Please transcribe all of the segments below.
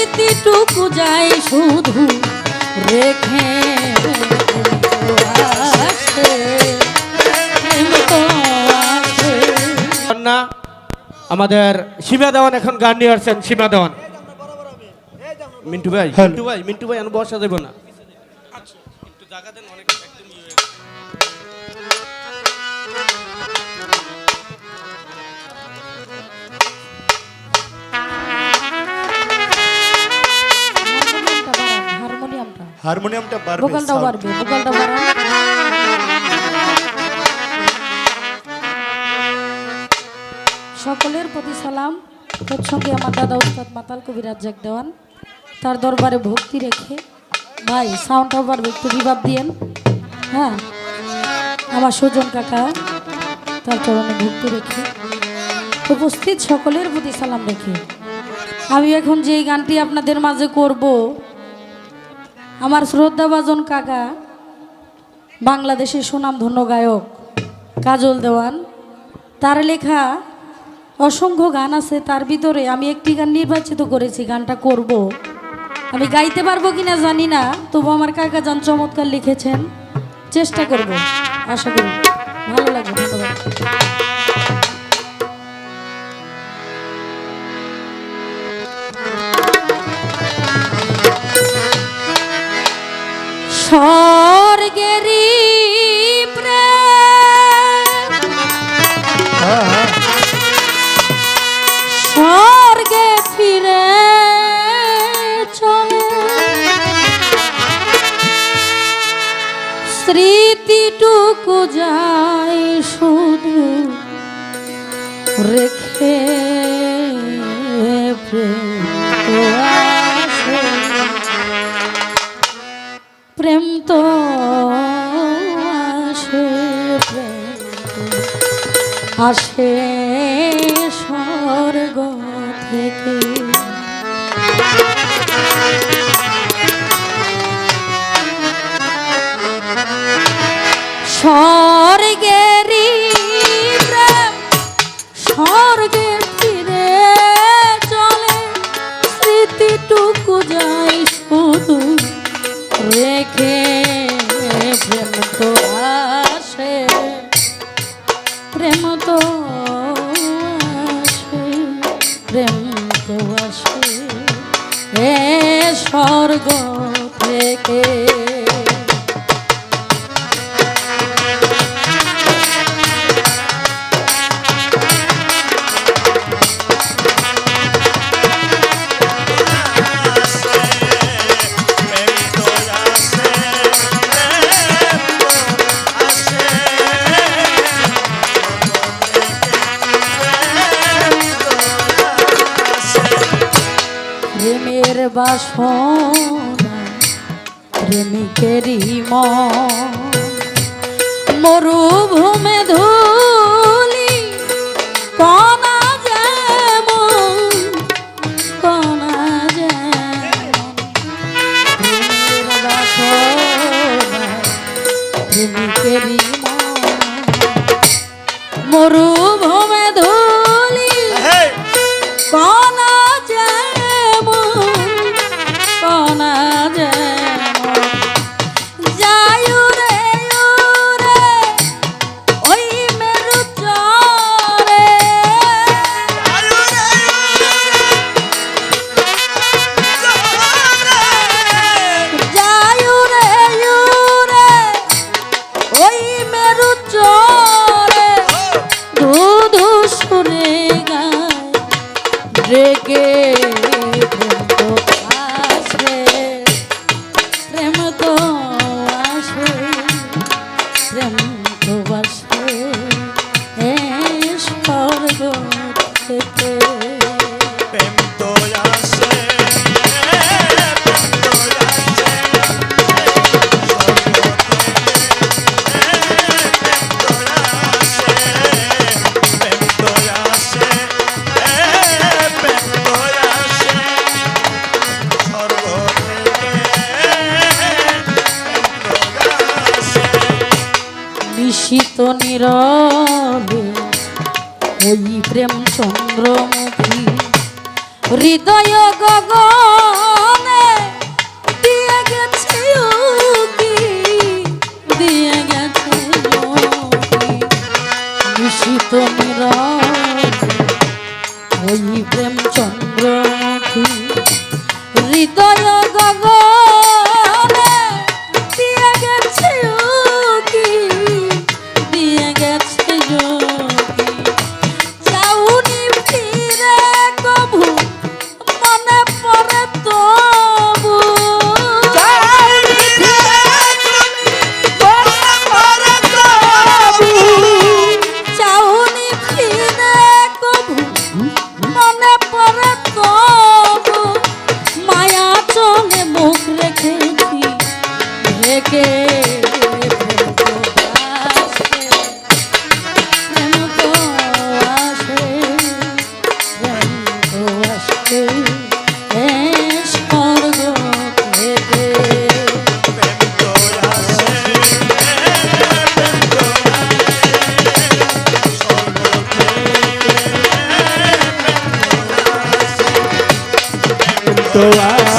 স্মৃতিটুকু যায় শুধু রেখে আমাদের সীমা দেওয়ান এখন গান নিয়ে আসছেন সীমা দেওয়ান। মিন্টু ভাই মিন্টু ভাই মিন্টু ভাই আমি বসা দেবো না। হারমোনিয়ামটা হারমোনিয়ামটা বাড়বে sound। বাড়বে ভোকালটা বাড়ান সকলের প্রতি সালাম। তৎসঙ্গে আমার দাদা উস্তাদ মাতাল কবি রাজ্জাক দেওয়ান। তার দরবারে ভক্তি রেখে ভাই সাউন্ডটাও বাড়বে একটু রিভাব দিয়েন। হ্যাঁ আমার সুজন কাকা তার চরণে ভক্তি রেখে উপস্থিত সকলের প্রতি সালাম রেখে। আমি এখন যেই গানটি আপনাদের মাঝে করব আমার শ্রদ্ধাভাজন কাকা, বাংলাদেশের সুনামধন্য গায়ক কাজল দেওয়ান। তার লেখা অসংখ্য গান আছে, তার ভিতরে আমি একটি গান নির্বাচিত করেছি, গানটা করব। আমি গাইতে পারব কিনা জানি না, তবু আমার কাকা যান চমৎকার লিখেছেন। চেষ্টা করব, আশা করি ভালো লাগবে। স্মৃতিটুকু যায় শুধু রেখে প্রেম তো আসে। আসে স্বর্গ থেকে স্বর্গেরই প্রেম স্বর্গে ফিরে চলে। স্মৃতিটুকু যায় শুধু রেখে প্রেম তো আসে। প্রেম তো আসে, প্রেম তো আসে। এ স্বর্গ থেকে বাসনা প্রেমিকেরই মরুভূমে ধুলি কণা যেমন কণা যেমন। প্রেমিকেরই নিশিত তো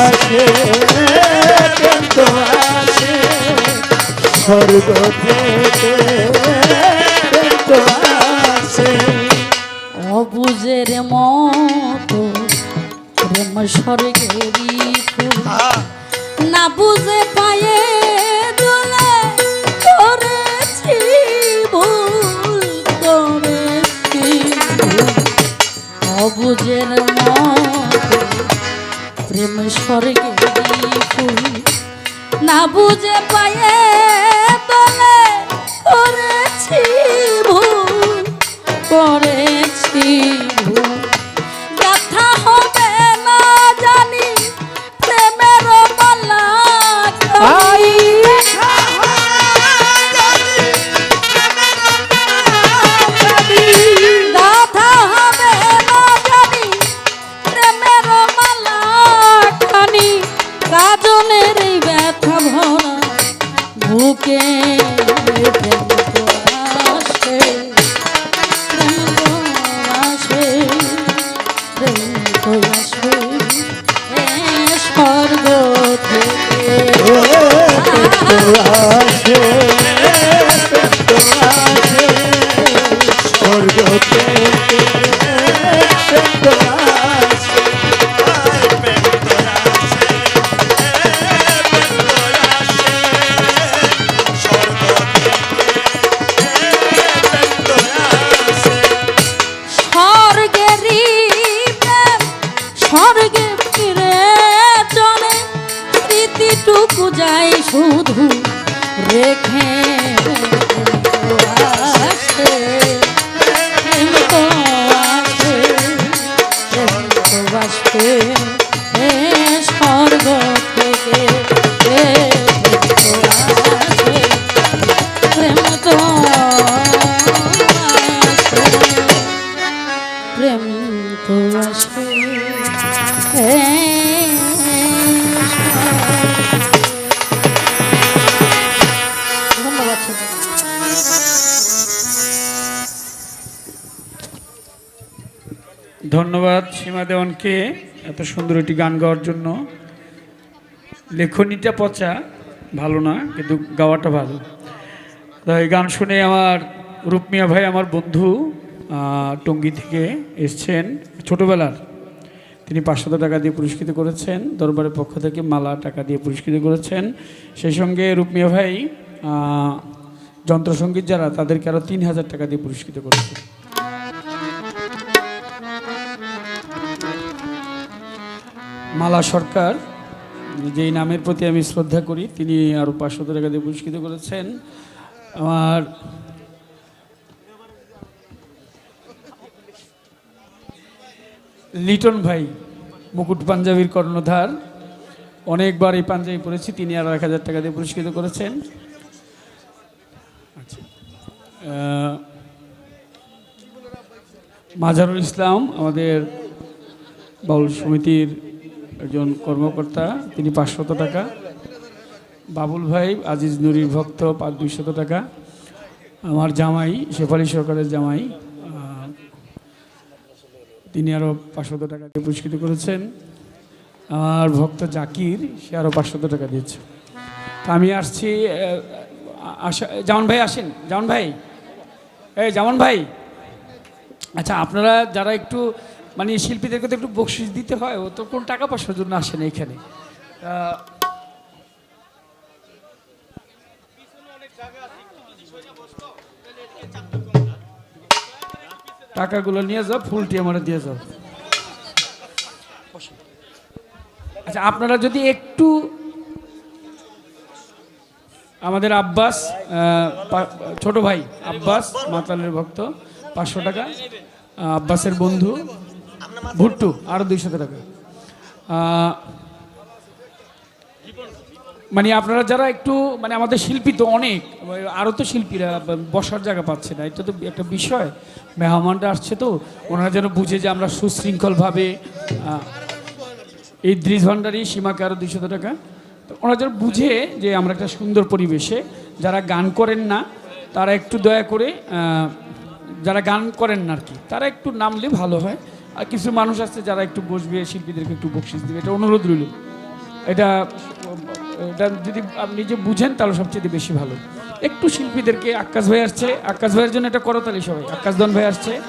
আসে প্রেম তো আসে স্বর্গ থেকে প্রেম তো আসে অবুজের মতো প্রেম স্বর্গেরই না বুঝে পায়ে ফুল না বুঝে পায়ে দোলে করেছি ধন্যবাদ সীমা দেওয়ানকে এত সুন্দর একটি গান গাওয়ার জন্য। লেখনীটা পচা, ভালো না, কিন্তু গাওয়াটা ভালো। এই গান শুনে আমার রূপমিয়া ভাই, আমার বন্ধু টঙ্গী থেকে এসছেন ছোটবেলার। তিনি পাঁচশত টাকা দিয়ে পুরস্কৃত করেছেন, দরবারের পক্ষ থেকে মালা, টাকা দিয়ে পুরস্কৃত করেছেন। সেই সঙ্গে রূপমিয়া ভাই যন্ত্রসঙ্গীত যারা, তাদেরকে আরও তিন হাজার টাকা দিয়ে পুরস্কৃত করেছেন। মালা সরকার, যেই নামের প্রতি আমি শ্রদ্ধা করি, তিনি আরও পাঁচশো টাকা দিয়ে পুরস্কৃত করেছেন। আমার লিটন ভাই, মুকুট পাঞ্জাবির কর্ণধার, অনেকবার এই পাঞ্জাবি পরেছি, তিনি আরও এক হাজার টাকা দিয়ে পুরস্কৃত করেছেন। আচ্ছা। মাজারুল ইসলাম, আমাদের বাউল সমিতির একজন কর্মকর্তা, তিনি পাঁচশত টাকা। বাবুল ভাই আজিজ নুরির ভক্ত, পাঁচ দুইশত টাকা। আমার জামাই, শেফালি সরকারের জামাই তিনি আরও পাঁচশত টাকা দিয়ে পুরস্কৃত করেছেন। আমার ভক্ত জাকির, সে আরও পাঁচশত টাকা দিয়েছে। আমি আসছি আসা, জামান ভাই আসেন, জামান ভাই। এই জামান ভাই। আচ্ছা আপনারা যারা একটু মানে শিল্পীদেরকে তো একটু বকশিস দিতে হয়, ও তো কোন টাকা পয়সার জন্য আসে না এখানে। টাকাগুলো নিয়ে যাও, ফুলটি আমার দিয়ে যাও। আচ্ছা আপনারা যদি একটু আমাদের আব্বাস ছোট ভাই আব্বাস, মাতালের ভক্ত, পাঁচশো টাকা। আব্বাসের বন্ধু। ভুট্টু আরও দুইশো টাকা। মানে আপনারা যারা একটু মানে আমাদের শিল্পী তো অনেক আরও তো শিল্পীরা বসার জায়গা পাচ্ছে না, এটা তো একটা বিষয়। মেহমানরা আসছে তো, ওনারা যেন বুঝে যে আমরা সুশৃঙ্খলভাবে এই দ্রিজ ভান্ডারি, সীমাকে আরও দুইশত টাকা। তো ওনারা যেন বুঝে যে আমরা একটা সুন্দর পরিবেশে, যারা গান করেন না, তারা একটু দয়া করে যারা গান করেন না আর কি, তারা একটু নামলে ভালো হয়। আর কিছু মানুষ আছে যারা একটু বসবে, শিল্পীদেরকে একটু বকশিস দেবে। এটা অনুরোধ রইল। এটা এটা যদি আপনি যে বুঝেন, তাহলে সবচেয়ে বেশি ভালো। একটু শিল্পীদেরকে আকাশ ভাই আসছে। আকাশ ভাইয়ের জন্য এটা করতালি সবাই। আকাশ দন ভাই আসছে।